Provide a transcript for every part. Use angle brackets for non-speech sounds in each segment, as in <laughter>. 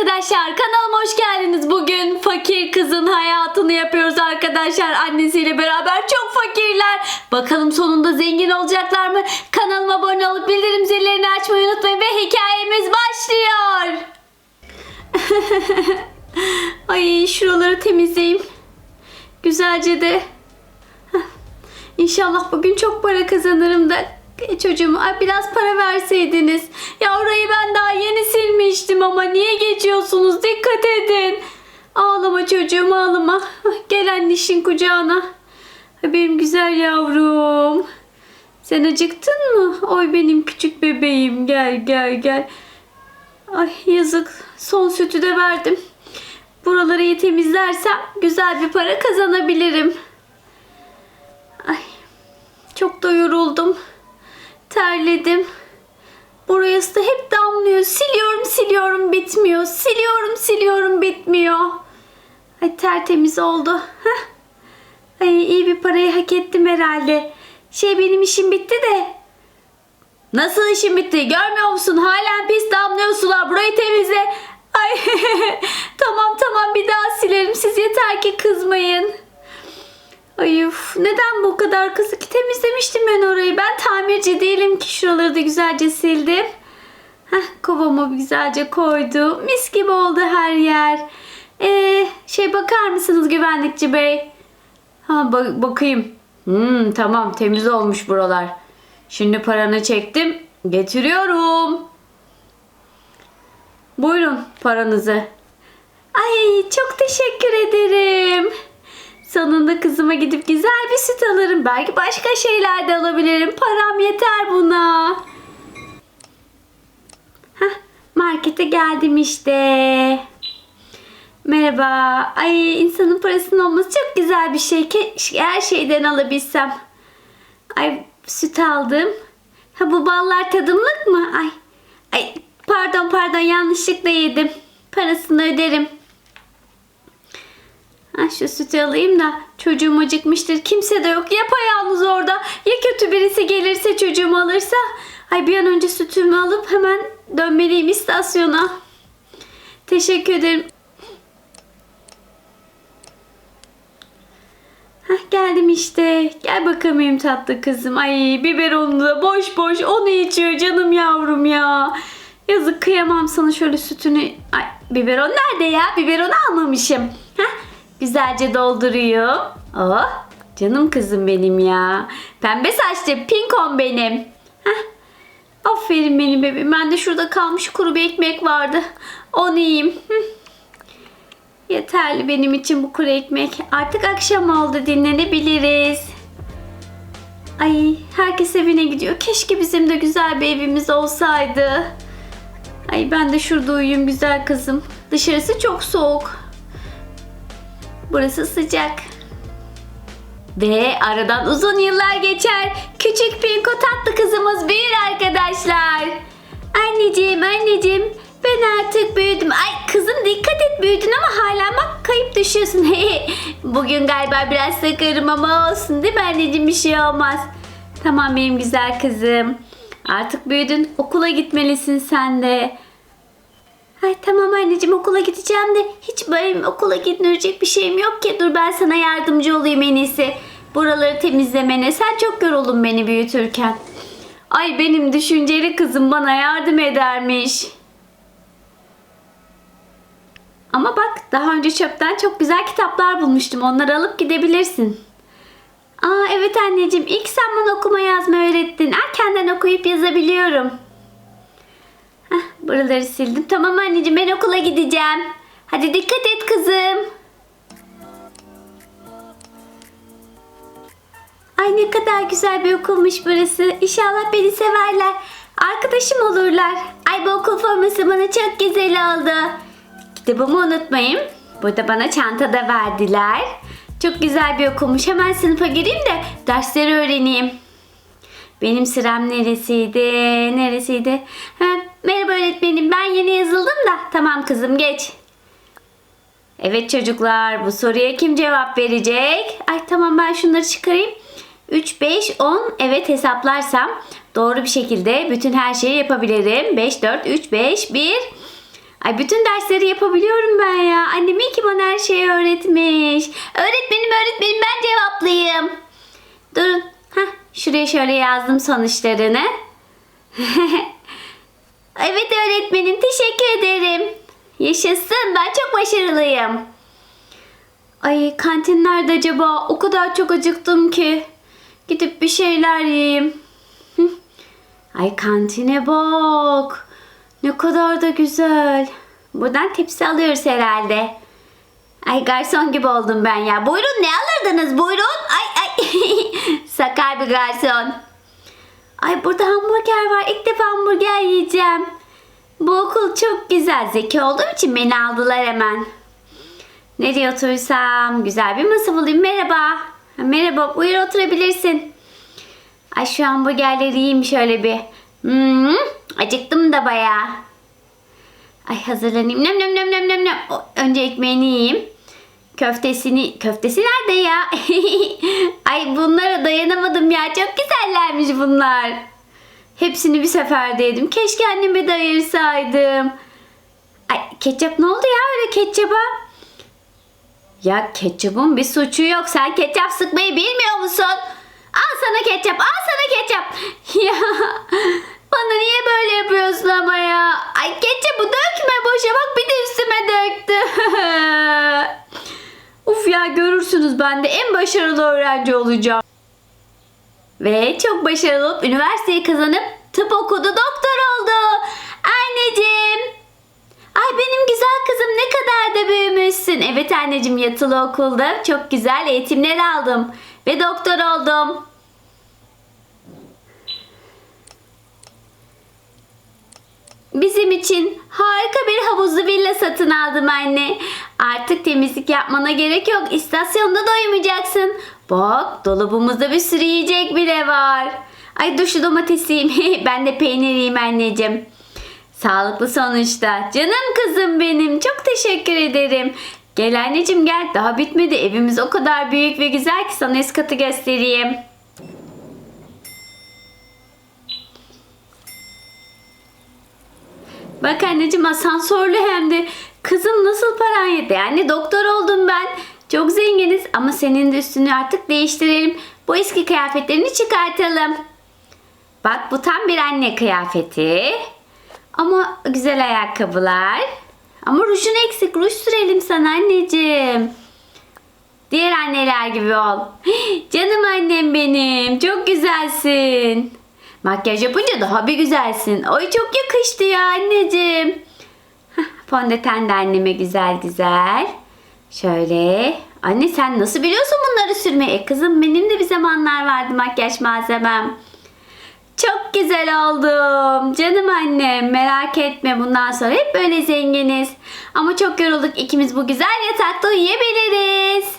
arkadaşlar kanalıma hoş geldiniz. Bugün fakir kızın hayatını yapıyoruz arkadaşlar. Annesiyle beraber çok fakirler. Bakalım sonunda zengin olacaklar mı? Kanalıma abone olup bildirim zillerini açmayı unutmayın ve hikayemiz başlıyor. <laughs> Ay şuraları temizleyeyim. Güzelce de. İnşallah bugün çok para kazanırım da çocuğuma biraz para verseydiniz. Ya orayı ben daha yeni silmiştim ama niye geçiyorsunuz? Dikkat edin. Ağlama çocuğum ağlama. Gel annişin kucağına. Benim güzel yavrum. Sen acıktın mı? Oy benim küçük bebeğim. Gel gel gel. Ay yazık. Son sütü de verdim. Buraları iyi temizlersem güzel bir para kazanabilirim. Ay çok da yoruldum. Terledim. Burası da hep damlıyor. Siliyorum siliyorum bitmiyor. Siliyorum siliyorum bitmiyor. Ay tertemiz oldu. Ay iyi bir parayı hak ettim herhalde. Şey benim işim bitti de. Nasıl işim bitti? Görmüyor musun? Halen pis damlıyor sular. Burayı temizle. Ay <laughs> tamam tamam bir daha silerim. Siz yeter ki kızmayın. Ay uf, neden bu kadar kızı ki temizlemiştim ben orayı. Ben tamirci değilim ki şuraları da güzelce sildim. Heh, kovama güzelce koydum. Mis gibi oldu her yer. Ee, şey bakar mısınız güvenlikçi bey? Ha bak- bakayım. Hmm, tamam temiz olmuş buralar. Şimdi paranı çektim. Getiriyorum. Buyurun paranızı. Ay çok teşekkür ederim. Sonunda kızıma gidip güzel bir süt alırım. Belki başka şeyler de alabilirim. Param yeter buna. Hah, markete geldim işte. Merhaba. Ay insanın parasının olması çok güzel bir şey. Keşke her şeyden alabilsem. Ay süt aldım. Ha bu ballar tadımlık mı? Ay. Ay pardon pardon yanlışlıkla yedim. Parasını öderim. Ha, şu sütü alayım da çocuğum acıkmıştır. Kimse de yok. Yapayalnız orada. Ya kötü birisi gelirse çocuğum alırsa. Ay bir an önce sütümü alıp hemen dönmeliyim istasyona. Teşekkür ederim. Hah geldim işte. Gel bakalım benim tatlı kızım. Ay biberonu da boş boş onu içiyor canım yavrum ya. Yazık kıyamam sana şöyle sütünü. Ay biberon nerede ya? Biberonu almamışım. Güzelce dolduruyor. Oh canım kızım benim ya. Pembe saçlı pinkon benim. Hah aferin benim bebeğim. Ben de şurada kalmış kuru bir ekmek vardı. Onu yiyeyim. Yeterli benim için bu kuru ekmek. Artık akşam oldu dinlenebiliriz. Ay herkes evine gidiyor. Keşke bizim de güzel bir evimiz olsaydı. Ay ben de şurada uyuyayım güzel kızım. Dışarısı çok soğuk. Burası sıcak. Ve aradan uzun yıllar geçer. Küçük Pinko tatlı kızımız büyür arkadaşlar. Anneciğim anneciğim ben artık büyüdüm. Ay kızım dikkat et büyüdün ama hala bak kayıp düşüyorsun. <laughs> Bugün galiba biraz sakarım ama olsun değil mi anneciğim bir şey olmaz. Tamam benim güzel kızım. Artık büyüdün okula gitmelisin sen de. Ay tamam anneciğim okula gideceğim de hiç benim okula gitmeyecek bir şeyim yok ki. Dur ben sana yardımcı olayım en iyisi. Buraları temizlemene. Sen çok yoruldun beni büyütürken. Ay benim düşünceli kızım bana yardım edermiş. Ama bak daha önce çöpten çok güzel kitaplar bulmuştum. Onları alıp gidebilirsin. Aa evet anneciğim ilk sen bana okuma yazma öğrettin. Erkenden okuyup yazabiliyorum. Buraları sildim. Tamam anneciğim ben okula gideceğim. Hadi dikkat et kızım. Ay ne kadar güzel bir okulmuş burası. İnşallah beni severler. Arkadaşım olurlar. Ay bu okul forması bana çok güzel oldu. Kitabımı unutmayın. Burada bana çanta da verdiler. Çok güzel bir okulmuş. Hemen sınıfa gireyim de dersleri öğreneyim. Benim sıram neresiydi? Neresiydi? Ha, merhaba öğretmenim. Ben yeni yazıldım da. Tamam kızım geç. Evet çocuklar bu soruya kim cevap verecek? Ay tamam ben şunları çıkarayım. 3, 5, 10 evet hesaplarsam doğru bir şekilde bütün her şeyi yapabilirim. 5, 4, 3, 5, 1. Ay bütün dersleri yapabiliyorum ben ya. Annem iyi ki bana her şeyi öğretmiş. Öğretmenim öğretmenim ben cevaplayayım. Durun. Heh, şuraya şöyle yazdım sonuçlarını. <laughs> evet öğretmenim teşekkür ederim. Yaşasın ben çok başarılıyım. Ay kantin nerede acaba? O kadar çok acıktım ki. Gidip bir şeyler yiyeyim. Ay kantine bak. Ne kadar da güzel. Buradan tepsi alıyoruz herhalde. Ay garson gibi oldum ben ya. Buyurun ne alırdınız? Buyurun. Ay ay. <laughs> Sakar bir garson. Ay burada hamburger var. İlk defa hamburger yiyeceğim. Bu okul çok güzel. Zeki olduğum için beni aldılar hemen. Nereye otursam? Güzel bir masa bulayım. Merhaba. Ha, Merhaba. Buyur oturabilirsin. Ay şu hamburgerleri yiyeyim şöyle bir. Hmm, acıktım da bayağı. Ay hazırlanayım. Nem nem nem nem nem nem. Önce ekmeğini yiyeyim. Köftesini, köftesi nerede ya? <laughs> Ay bunlara dayanamadım ya. Çok güzellermiş bunlar. Hepsini bir seferde yedim. Keşke anneme de ayırsaydım. Ay ketçap ne oldu ya öyle ketçaba? Ya ketçapın bir suçu yok. Sen ketçap sıkmayı bilmiyor musun? Al sana ketçap, al sana ketçap. <laughs> Ya bana niye böyle yapıyorsun ama ya? Ay ketçapı dökme boşa bak bir de üstüme döktü. <laughs> Uf ya görürsünüz ben de en başarılı öğrenci olacağım. Ve çok başarılı olup üniversiteyi kazanıp tıp okudu, doktor oldu. Anneciğim. Ay benim güzel kızım ne kadar da büyümüşsün. Evet anneciğim yatılı okulda çok güzel eğitimler aldım. Ve doktor oldum. Bizim için harika bir havuzlu villa satın aldım anne. Artık temizlik yapmana gerek yok. İstasyonda da uyumayacaksın. Bak dolabımızda bir sürü yiyecek bile var. Ay dur şu domatesi yiyeyim. <laughs> ben de peynir yiyeyim anneciğim. Sağlıklı sonuçta. Canım kızım benim. Çok teşekkür ederim. Gel anneciğim gel. Daha bitmedi. Evimiz o kadar büyük ve güzel ki sana üst katı göstereyim. Bak anneciğim asansörlü hem de. Kızım nasıl paran yetti? Yani doktor oldum ben. Çok zenginiz ama senin de üstünü artık değiştirelim. Bu eski kıyafetlerini çıkartalım. Bak bu tam bir anne kıyafeti. Ama güzel ayakkabılar. Ama rujun eksik. Ruj sürelim sana anneciğim. Diğer anneler gibi ol. <gasps> Canım annem benim. Çok güzelsin. Makyaj yapınca daha bir güzelsin. Oy çok yakıştı ya anneciğim. Fondöten de anneme güzel güzel. Şöyle. Anne sen nasıl biliyorsun bunları sürmeyi? E kızım benim de bir zamanlar vardı makyaj malzemem. Çok güzel oldum. Canım annem merak etme bundan sonra hep böyle zenginiz. Ama çok yorulduk ikimiz bu güzel yatakta uyuyabiliriz.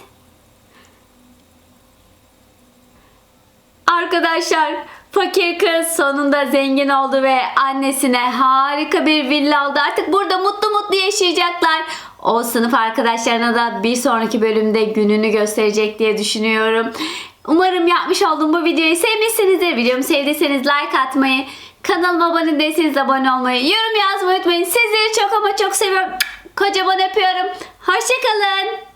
Arkadaşlar fakir kız sonunda zengin oldu ve annesine harika bir villa aldı. Artık burada mutlu mutlu yaşayacaklar. O sınıf arkadaşlarına da bir sonraki bölümde gününü gösterecek diye düşünüyorum. Umarım yapmış olduğum bu videoyu sevmişsinizdir. Videomu sevdiyseniz like atmayı, kanalıma abone değilseniz abone olmayı, yorum yazmayı unutmayın. Sizleri çok ama çok seviyorum. Kocaman öpüyorum. Hoşçakalın.